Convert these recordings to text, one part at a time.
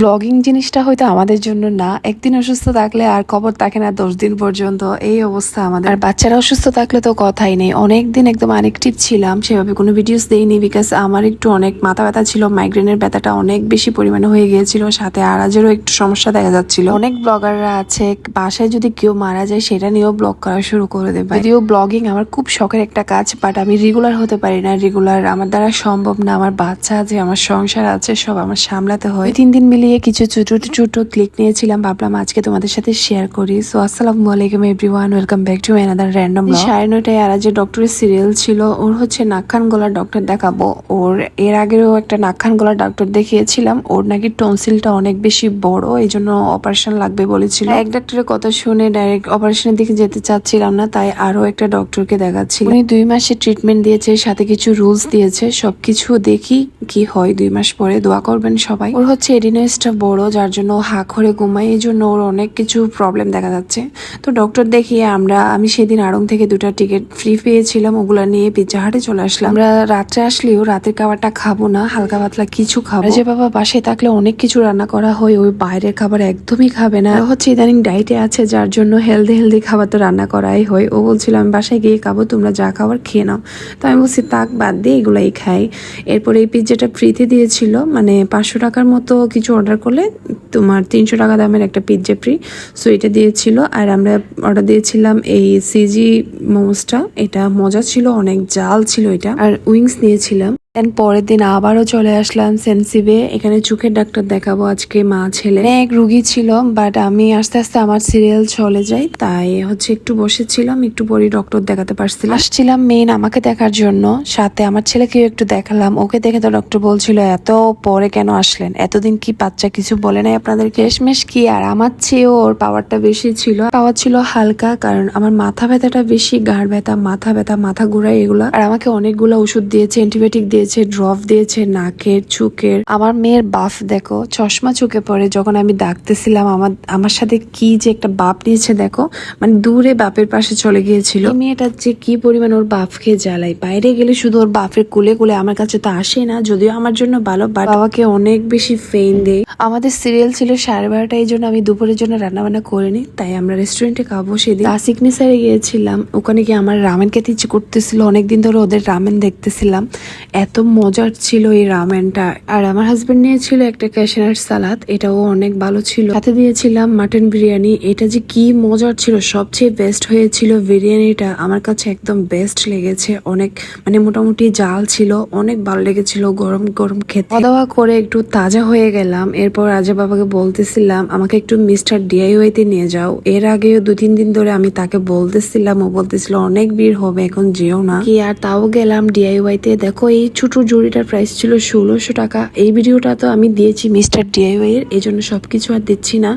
Blogging জিনিসটা হয়তো আমাদের জন্য না। একদিন অসুস্থ থাকলে আর খবর থাকে না দশ দিন পর্যন্ত। এই অবস্থা আমাদের। আর বাচ্চারা অসুস্থ থাকলে তো কথাই নেই। অনেক দিন একদম আনেকটিভ ছিলাম, সেভাবে কোনো ভিডিওস দেইনি বিকজ আমার একটু অনেক মাথা ব্যথা ছিল মাইগ্রেনের ব্যথাটা অনেক বেশি পরিমাণে হয়ে গিয়েছিল, সাথে আরাজেরও একটু সমস্যা দেখা যাচ্ছিল। অনেক ব্লগাররা আছে, বাসায় যদি কেউ মারা যায় সেটা নিয়েও ব্লগ করা শুরু করে দেবে যদিও ব্লগিং আমার খুব শখের একটা কাজ বাট আমি রেগুলার হতে পারি না। রেগুলার আমার দ্বারা সম্ভব না। আমার বাচ্চা আছে, আমার সংসার আছে, সব আমার সামলাতে হয়। তিন দিন মিলিয়ে কিছু ছোট ছোট ক্লিক নিয়েছিলাম। ভাবলাম আজকে তোমাদের সাথে শেয়ার করি। সো আসসালামু আলাইকুম everyone welcome back to another random সাড়ে নয়টায় আর যে ডক্টরের সিরিয়াল ছিল ওর হচ্ছে নাকখান গলার ডক্টর দেখাবো। ওর এর আগেও একটা নাকখান গলার ডক্টর দেখিয়েছিলাম। ওর নাকি টনসিলটা অনেক বেশি বড় এই জন্য অপারেশন লাগবে বলেছিল। এক ডাক্তারের কথা শুনে ডাইরেক্ট অপারেশনের দিকে যেতে চাচ্ছিলাম না তাই আরও একটা ডক্টরকে দেখাচ্ছিল উনি দুই মাসে ট্রিটমেন্ট দিয়েছে সাথে কিছু রুলস দিয়েছে সবকিছু দেখি কি হয় দুই মাস পরে দোয়া করবেন সবাই। ওর হচ্ছে এডিনোসটা বড় যার জন্য হা করে ঘুমায় এই জন্য ওর অনেক কিছু প্রবলেম দেখা যাচ্ছে। তো ডক্টর দেখিয়ে আমরা আমি সেদিন আড়ং থেকে দুটা টিকিট ফ্রি পেয়েছিলাম ওগুলো নিয়ে পিজ্জা হাটে চলে আসলাম। আমরা রাত্রে আসলেও রাতের খাবারটা খাব না হালকা পাতলা কিছু খাব। যে বাবা বাসায় থাকলে অনেক কিছু রান্না করা হয় ওই বাইরের খাবার একদমই খাবে না। হচ্ছে ইদানিং ডাইটে আছে যার জন্য হেলদি হেলদি খাবার তো রান্না করাই হয়। ও বলছিল আমি বাসায় গিয়ে খাব তোমরা যা খাবার খেয়ে নাও। তো আমি বলছি তাক বাদ দিয়ে এগুলাই খাই। এরপরে এই পিৎজাটা ফ্রিতে দিয়েছিল মানে পাঁচশো টাকার মতো কিছু অর্ডার করলে তোমার তিনশো টাকা দামের একটা পিৎজা ফ্রি সো এটা দিয়েছিল আর আমরা অর্ডার দিয়েছিলাম এই সিজি মোমোসটা। এটা মজা ছিল, অনেক জাল ছিল এটা। আর উইংস নিয়েছিলাম। দেন পরের দিন আবারও চলে আসলাম সেন্সিভে এখানে চোখের ডাক্তার দেখাবো আজকে মা, ছেলে। এক রুগী ছিল বাট আমি আস্তে আস্তে আমার সিরিয়াল চলে যাই। তাই হচ্ছে একটু বসেছিলাম, একটু পরে ডক্টর দেখাতে পারছিলাম। আসছিলাম মেন আমাকে দেখার জন্য। সাথে আমার ছেলেকেও একটু দেখালাম। ওকে দেখে তো ডক্টর বলছিল, এত পরে কেন আসলেন? এতদিন কি বাচ্চা কিছু বলে নাই আপনাদেরকে? শেষমেশ কি, আর আমার চেয়েও ওর পাওয়ারটা বেশি ছিল। পাওয়ার ছিল হালকা, কারণ আমার মাথা ব্যথাটা বেশি গাড় ব্যথা, মাথা ব্যথা, মাথা ঘুরাই এগুলো। আর আমাকে অনেকগুলো ওষুধ দিয়েছে অ্যান্টিবায়োটিক দিয়েছে। ড্রপ দিয়েছে নাকের, চুকের। আমার মেয়ের বাফ দেখো, চশমা চোখে পড়ে যখন আমি ডাকতেছিলাম, আমার আমার সাথে কি যে একটা বাপ নিয়েছে দেখো মানে দূরে বাপের পাশে চলে গিয়েছিল। মেয়েটার যে কি পরিমাণ ওর বাপকে জ্বালাই বাইরে গেলে শুধু ওর বাপের কুলে কুলে আমার কাছে তো আসে না, যদিও আমার জন্য ভালো বাবাকে অনেক বেশি ফেইন দেয়। আমাদের সিরিয়াল ছিল সাড়ে বারোটা এই জন্য আমি দুপুরের জন্য রান্না বান্না করিনি, তাই আমরা রেস্টুরেন্টে খাব সেদিন। সিগনেচারে গিয়েছিলাম, ওখানে গিয়ে আমার রামেন খেতে ইচ্ছে করতেছিল, অনেকদিন ধরে ওদের রামেন দেখতেছিলাম। এত মজার ছিল এই রামেনটা আর আমার হাজবেন্ড নিয়েছিল একটা ক্যাশনার সালাদ এটাও অনেক ভালো ছিল। সাথে দিয়েছিলাম মাটন বিরিয়ানি, এটা যে কি মজার ছিল, সবচেয়ে বেস্ট হয়েছিল বিরিয়ানিটা। আমার কাছে একদম বেস্ট লেগেছে, অনেক মানে মোটামুটি জাল ছিল, অনেক ভালো লেগেছিল গরম গরম খেতে। খাওয়া করে একটু তাজা হয়ে গেলাম, এরপর রাজা বাবাকে বলতেছিলাম, আমাকে একটু মিস্টার ডিআইওয়াইতে নিয়ে যাও। এর আগেও দু তিন দিন ধরে আমি তাকে বলতেছিলাম, ও বলতেছিল, অনেক ভিড় হবে, এখন যেও না। কি আর তাও গেলাম ডিআইওয়াইতে দেখো, এই ছোট জুড়িটার প্রাইস ছিল ষোলোশো টাকা। এই ভিডিওটা তো আমি দিয়েছি মিস্টার ডিআইওয়াই এর, এই জন্য সব কিছু আর দিচ্ছি না।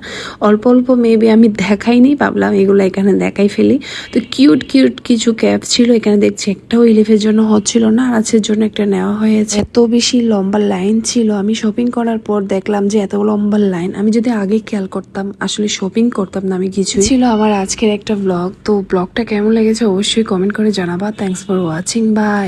অল্প অল্প মেবি আমি দেখাইনি, ভাবলাম এগুলো এখানে দেখাই ফেলি। তো কিউট কিউট কিছু ক্যাপ ছিল, এখানে দেখছি একটাও ইলিফের জন্য হচ্ছিল না, আর আজের জন্য একটা নেওয়া হয়েছে। এত বেশি লম্বা লাইন ছিল, আমি শপিং করার পর দেখলাম যে এত লম্বা লাইন আমি যদি আগে খেয়াল করতাম, আসলে শপিং করতাম না আমি কিছু ছিল আমার আজকের একটা ব্লগ তো ব্লগটা কেমন লেগেছে অবশ্যই কমেন্ট করে জানাবা। Thanks for watching by